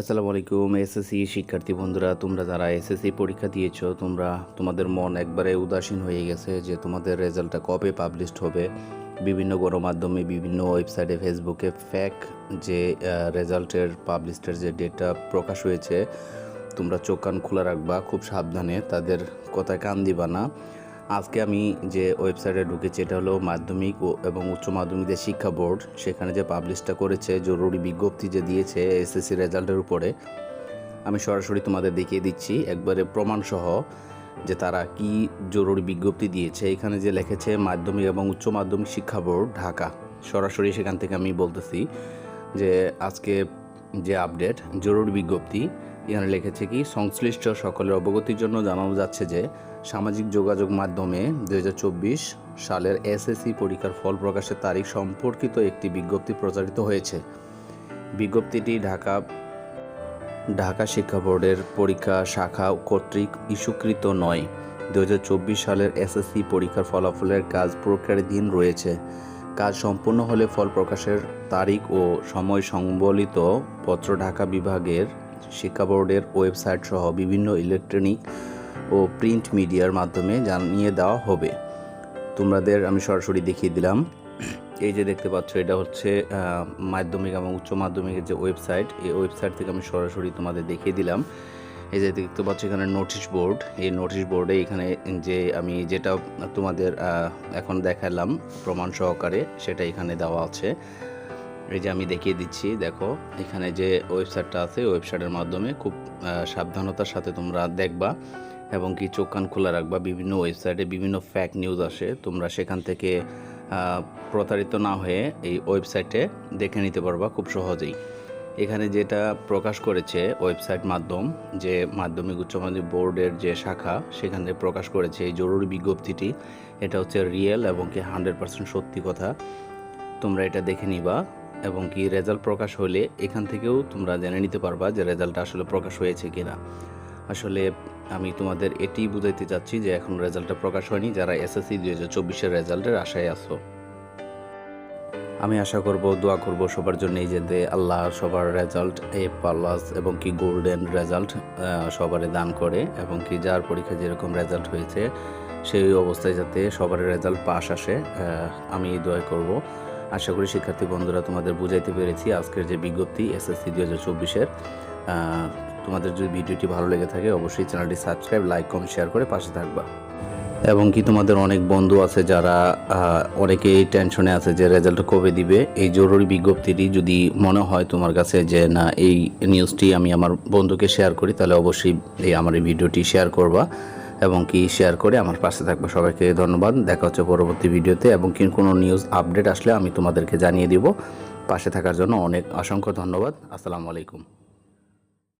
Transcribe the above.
আসসালামু আলাইকুম, এসএসসি শিক্ষার্থী বন্ধুরা, তোমরা যারা এসএসসি পরীক্ষা দিয়েছ, তোমরা তোমাদের মন একবারে উদাসীন হয়ে গেছে যে তোমাদের রেজাল্টটা কবে পাবলিশড হবে। বিভিন্ন গণমাধ্যমে, বিভিন্ন ওয়েবসাইটে, ফেসবুকে ফ্যাক যে রেজাল্টের পাবলিশের যে ডেটটা প্রকাশ হয়েছে, তোমরা চোখ কান খোলা রাখবা, খুব সাবধানে, তাদের কথায় কান দিবা না। আজকে আমি যে ওয়েবসাইটে ঢুকেছি, এটা হলো মাধ্যমিক ও এবং উচ্চ মাধ্যমিকদের শিক্ষা বোর্ড। সেখানে যে পাবলিশটা করেছে, জরুরি বিজ্ঞপ্তি যে দিয়েছে এসএসসি রেজাল্টের উপরে, আমি সরাসরি তোমাদের দেখিয়ে দিচ্ছি। একবারে প্রমাণসহ যে তারা কি জরুরি বিজ্ঞপ্তি দিয়েছে। এখানে যে লিখেছে, মাধ্যমিক এবং উচ্চ মাধ্যমিক শিক্ষা বোর্ড, ঢাকা। সরাসরি সেখান থেকে আমি বলতেছি যে আজকে যে আপডেট জরুরি বিজ্ঞপ্তি এখানে লিখেছে কি, সংশ্লিষ্ট সকলের অবগতির জন্য জানানো যাচ্ছে যে, সামাজিক যোগাযোগ মাধ্যমে দুই হাজার চব্বিশ সালের এসএসসি পরীক্ষার ফল প্রকাশের তারিখ সম্পর্কিত একটি বিজ্ঞপ্তি প্রচারিত হয়েছে। বিজ্ঞপ্তিটি ঢাকা ঢাকা শিক্ষা বোর্ডের পরীক্ষা শাখা কর্তৃক ইস্যুকৃত নয়। দু সালের এসএসসি পরীক্ষার ফলাফলের কাজ প্রক্রিয়াধীন রয়েছে। কাজ সম্পূর্ণ হলে ফল প্রকাশের তারিখ ও সময় সংবলিত পত্র ঢাকা বিভাগের শিক্ষা বোর্ডের ওয়েবসাইট সহ বিভিন্ন ইলেকট্রনিক ও প্রিন্ট মিডিয়ার মাধ্যমে জানিয়ে দেওয়া হবে। তোমাদের আমি সরাসরি দেখিয়ে দিলাম। এই যে দেখতে পাচ্ছ, এটা হচ্ছে মাধ্যমিক এবং উচ্চ মাধ্যমিকের যে ওয়েবসাইট, এই ওয়েবসাইট থেকে আমি সরাসরি তোমাদের দেখিয়ে দিলাম। এই যে দেখতে পাচ্ছ, এখানে নোটিশ বোর্ড, এই নোটিশ বোর্ডে এখানে যে আমি যেটা তোমাদের এখন দেখালাম প্রমাণ সহকারে, সেটা এখানে দেওয়া আছে। এই যে আমি দেখিয়ে দিচ্ছি, দেখো, এখানে যে ওয়েবসাইটটা আছে ওয়েবসাইটের মাধ্যমে খুব সাবধানতার সাথে তোমরা দেখবা এবং কি চোখ কান খোলা রাখবা। বিভিন্ন ওয়েবসাইটে বিভিন্ন ফ্যাক নিউজ আসে, তোমরা সেখান থেকে প্রতারিত না হয়ে এই ওয়েবসাইটে দেখে নিতে পারবা খুব সহজেই। এখানে যেটা প্রকাশ করেছে ওয়েবসাইট মাধ্যম, যে মাধ্যমিক উচ্চ মাধ্যমিক বোর্ডের যে শাখা, সেখানে প্রকাশ করেছে এই জরুরি বিজ্ঞপ্তিটি। এটা হচ্ছে রিয়েল এবং কি হান্ড্রেড পার্সেন্ট সত্যি কথা। তোমরা এটা দেখে নিবা। এবং কি রেজাল্ট প্রকাশ হলে এখান থেকেও তোমরা জেনে নিতে পারবা যে রেজাল্টটা আসলে প্রকাশ হয়েছে কিনা। আসলে আমি তোমাদের এটি বুঝাইতে চাচ্ছি যে এখন রেজাল্টটা প্রকাশ হয়নি, যারা এসএসসি দুই হাজার চব্বিশের রেজাল্টের আশায় আছো। আমি আশা করব, দোয়া করব সবার জন্য এই যে আল্লাহ সবার রেজাল্ট, এ প্লাস এবং কি গোল্ডেন রেজাল্ট সবারে দান করে এবং কি যার পরীক্ষা যেরকম রেজাল্ট হয়েছে সেই অবস্থায় যাতে সবার রেজাল্ট পাস আসে আমি দোয়া করব। আশা করি শিক্ষার্থী বন্ধুরা তোমাদের বুঝাইতে পেরেছি আজকের যে বিজ্ঞপ্তি এসএসসি দুই হাজার চব্বিশের তোমাদের যদি ভিডিওটি ভালো লেগে থাকে অবশ্যই চ্যানেলটি সাবস্ক্রাইব, লাইক, কমেন্ট, শেয়ার করে পাশে থাকবা। এবং কি তোমাদের অনেক বন্ধু আছে যারা অনেকেই টেনশনে আছে যে রেজাল্ট কবে দিবে, এই জরুরি বিজ্ঞপ্তিটি যদি মনে হয় তোমার কাছে যে না, এই নিউজটি আমি আমার বন্ধুকে শেয়ার করি, তাহলে অবশ্যই এই আমার এই ভিডিওটি শেয়ার করবা। এবং কি শেয়ার করে আমার পাশে থাকবে। সবাইকে ধন্যবাদ। দেখা হচ্ছে পরবর্তী ভিডিওতে এবং কি কোনো নিউজ আপডেট আসলে আমি তোমাদেরকে জানিয়ে দিব। পাশে থাকার জন্য অনেক অসংখ্য ধন্যবাদ। আসসালামু আলাইকুম।